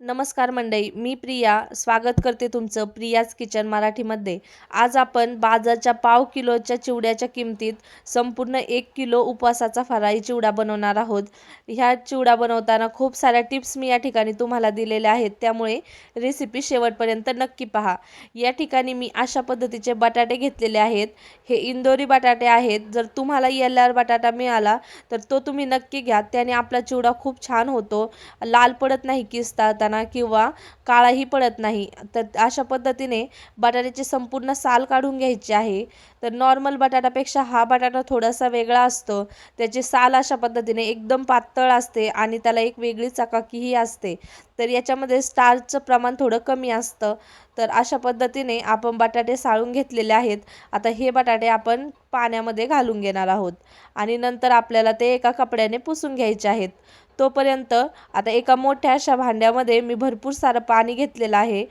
नमस्कार मंडई मी प्रिया. स्वागत करते तुमचं प्रियाज किचन मराठीमध्ये. आज आपण बाजारच्या पाव किलोच्या चिवड्याच्या किमतीत संपूर्ण एक किलो उपवासाचा फराळी चिवडा बनवणार आहोत. ह्या चिवडा बनवताना खूप साऱ्या टिप्स मी या ठिकाणी तुम्हाला दिलेल्या आहेत. त्यामुळे रेसिपी शेवटपर्यंत नक्की पहा. या ठिकाणी मी अशा पद्धतीचे बटाटे घेतलेले आहेत. हे इंदोरी बटाटे आहेत. जर तुम्हाला येल्लार बटाटा मिळाला तर तो तुम्ही नक्की घ्या. त्याने आपला चिवडा खूप छान होतो. लाल पडत नाही किसता किंवा काळाही पडत नाही. तर अशा पद्धतीने बटाट्याची संपूर्ण साल काढून घ्यायची आहे. तर नॉर्मल बटाट्यापेक्षा हा बटाटा थोडासा वेगळा असतो. त्याची साल अशा पद्धतीने एकदम पातळ असते आणि त्याला एक वेगळी चकाकीही असते. तर याच्यामध्ये स्टार्चचं प्रमाण थोडं कमी असतं. तर अशा पद्धतीने आपण बटाटे साळून घेतलेले आहेत. आता हे बटाटे आपण पाण्यामध्ये घालून घेणार आहोत. आणि नंतर आपल्याला ते एका कपड्याने पुसून घ्यायचे आहेत. तोपर्यंत आता एका मोठ्या अशा भांड्यामध्ये मी भरपूर सारं पाणी घेतलेलं आहे.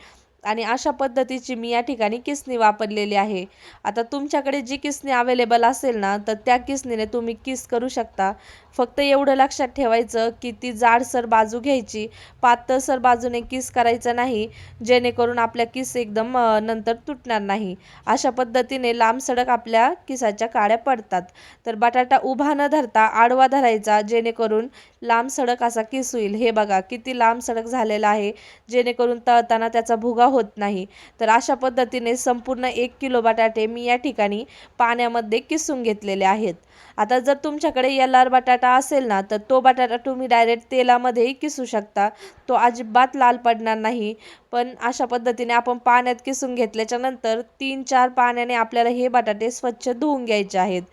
आणि अशा पद्धतीची मी या ठिकाणी किसणी वापरलेली आहे. आता तुमच्याकडे जी किसणी अवेलेबल असेल ना तर त्या किसणीने तुम्ही किस करू शकता. फक्त एवढं लक्षात ठेवायचं की ती जाडसर बाजू घ्यायची. पातळसर बाजूने किस करायचं नाही जेणेकरून आपल्या किस एकदम नंतर तुटणार नाही. अशा पद्धतीने लांब सडक आपल्या किसाच्या काड्या पडतात. तर बटाटा उभा न धरता आडवा धरायचा जेणेकरून लांब सडक असा किस होईल. हे बघा किती लांब सडक झालेला आहे. जेणेकरून तळताना त्याचा भुगा होत नाही. तर अशा पद्धतीने संपूर्ण एक किलो बटाटे मी या ठिकाणी पाण्यामध्ये किसून घेतलेले आहेत. आता जर तुमच्याकडे येलार बटाटा असेल ना तर तो बटाटा तुम्ही डायरेक्ट तेलामध्येही किसू शकता. तो अजिबात लाल पडणार नाही. पण अशा पद्धतीने आपण पाण्यात किसून घेतल्याच्या नंतर तीन चार पाण्याने आपल्याला हे बटाटे स्वच्छ धुवून घ्यायचे आहेत.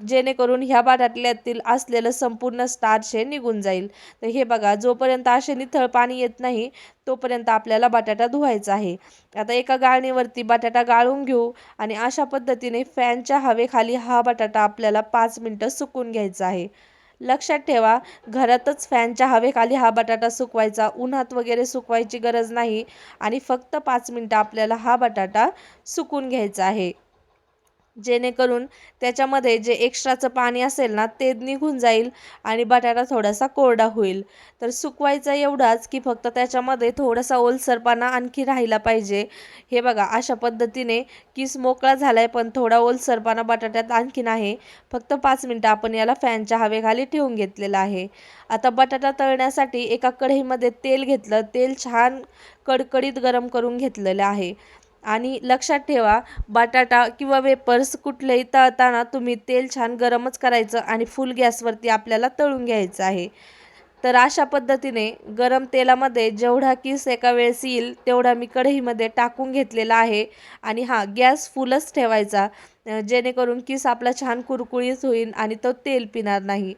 जेणेकरून ह्या बाटातल्यातील असलेलं संपूर्ण स्टार्च हे निघून जाईल. तर हे बघा जोपर्यंत असे निथळ पाणी येत नाही तोपर्यंत आपल्याला बटाटा धुवायचा आहे. आता एका गाळणीवरती बटाटा गाळून घेऊ आणि अशा पद्धतीने फॅनच्या हवेखाली हा बटाटा आपल्याला पाच मिनटं सुकून घ्यायचा आहे. लक्षात ठेवा घरातच फॅनच्या हवेखाली हा बटाटा सुकवायचा उन्हात वगैरे सुकवायची गरज नाही आणि फक्त पाच मिनटं आपल्याला हा बटाटा सुकून घ्यायचा आहे. जेणेकरून त्याच्यामध्ये जे एक्स्ट्राचं पाणी असेल ना ते निघून जाईल आणि बटाटा थोडासा कोरडा होईल. तर सुकवायचा एवढाच की फक्त त्याच्यामध्ये थोडासा ओलसरपणा आणखी राहिला पाहिजे. हे बघा अशा पद्धतीने किस मोकळा झाला आहे पण थोडा ओलसरपणा बटाट्यात आणखीन आहे. फक्त पाच मिनटं आपण याला फॅनच्या हवेखाली ठेवून घेतलेलं आहे. आता बटाटा तळण्यासाठी एका कढईमध्ये तेल घेतलं तेल छान कडकडीत गरम करून घेतलेलं आहे. आणि लक्षात ठेवा बटाटा किंवा वेपर्स कुठलेही तळताना तुम्ही तेल छान गरमच करायचं आणि फुल गॅसवरती आपल्याला तळून घ्यायचं आहे. तर अशा पद्धतीने गरम तेलामध्ये जेवढा किस एका वेळेस येईल तेवढा मी कढईमध्ये टाकून घेतलेला आहे. आणि हा गॅस फुलच ठेवायचा जेणेकरून किस आपला छान कुरकुळीत होईल आणि तो तेल पिणार नाही.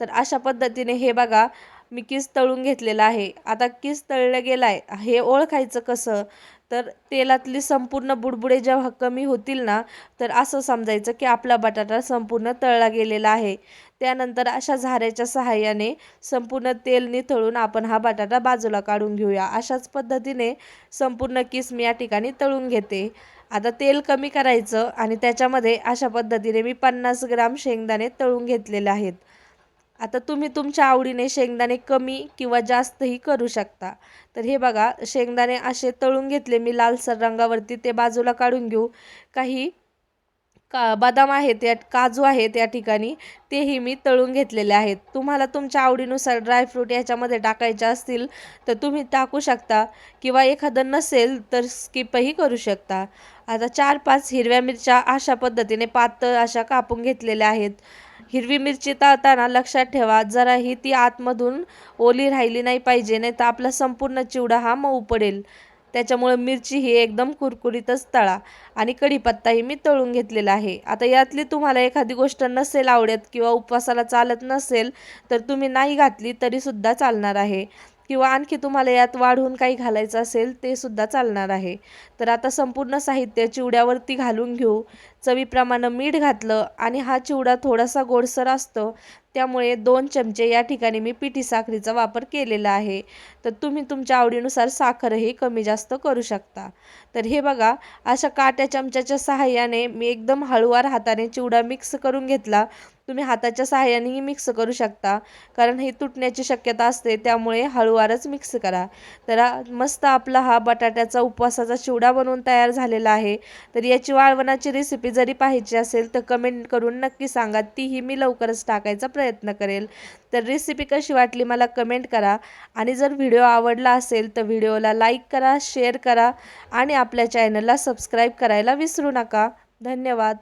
तर अशा पद्धतीने हे बघा मी किस तळून घेतलेला आहे. आता किस तळलं गेला आहे हे ओळखायचं कसं? तर तेलातली संपूर्ण बुडबुडे जेव्हा कमी होतील ना तर असं समजायचं की आपला बटाटा संपूर्ण तळला गेलेला आहे. त्यानंतर अशा झाऱ्याच्या सहाय्याने संपूर्ण तेल निथळून आपण हा बटाटा बाजूला काढून घेऊया. अशाच पद्धतीने संपूर्ण किस मी या ठिकाणी तळून घेते. आता तेल कमी करायचं आणि त्याच्यामध्ये अशा पद्धतीने मी पन्नास ग्राम शेंगदाणे तळून घेतलेले आहेत. आता तुम्ही तुमच्या आवडीने शेंगदाणे कमी किंवा जास्तही करू शकता. तर हे बघा शेंगदाणे असे तळून घेतले मी लालसर रंगावरती ते बाजूला काढून घेऊ. काही का बदाम आहेत या काजू आहेत या ठिकाणी तेही मी तळून घेतलेले आहेत. तुम्हाला तुमच्या आवडीनुसार ड्रायफ्रूट याच्यामध्ये टाकायचे असतील तर तुम्ही टाकू शकता किंवा एखादं नसेल तर स्किपही करू शकता. आता चार पाच हिरव्या मिरच्या अशा पद्धतीने पातळ अशा कापून घेतलेल्या आहेत. हिरवी मिरची तळताना लक्षात ठेवा जराही ती आतमधून ओली राहिली नाही पाहिजे नाही तर आपला संपूर्ण चिवडा हा मऊ पडेल. त्याच्यामुळे मिरची ही एकदम कुरकुरीतच तळा. आणि कढीपत्ताही मी तळून घेतलेला आहे. आता यातली तुम्हाला एखादी गोष्ट नसेल आवडत किंवा उपवासाला चालत नसेल तर तुम्ही नाही घातली तरीसुद्धा चालणार आहे. किंवा आणखी तुम्हाला यात वाढून काही घालायचं असेल ते सुद्धा चालणार आहे. तर आता संपूर्ण साहित्य चिवड्यावरती घालून घेऊ. चवीप्रमाणे मीठ घातलं आणि हा चिवडा थोडासा गोडसर असतो त्यामुळे दोन चमचे या ठिकाणी मी पिठी साखरेचा वापर केलेला आहे. तर तुम्ही तुमच्या आवडीनुसार साखरही कमी जास्त करू शकता. तर हे बघा अशा काट्या चमच्याच्या सहाय्याने मी एकदम हळूवार हाताने चिवडा मिक्स करून घेतला. तुम्ही हाताच्या सहाय्यानेही मिक्स करू शकता. कारण हे तुटण्याची शक्यता असते त्यामुळे हळूवारच मिक्स करा. तर मस्त आपला हा बटाट्याचा उपवासाचा चिवडा बनवून तयार झालेला आहे. तर याची वाळवणाची रेसिपी जरी पाहायची असेल तर कमेंट करून नक्की सांगा. तीही मी लवकरच टाकायचा प्रयत्न प्रयत्न करेल. तर रेसिपी कशी वाटली मला कमेंट करा. आणि जर व्हिडिओ आवडला असेल तर व्हिडिओला लाईक करा शेअर करा आणि आपल्या चॅनलला सबस्क्राईब करायला विसरू नका. धन्यवाद.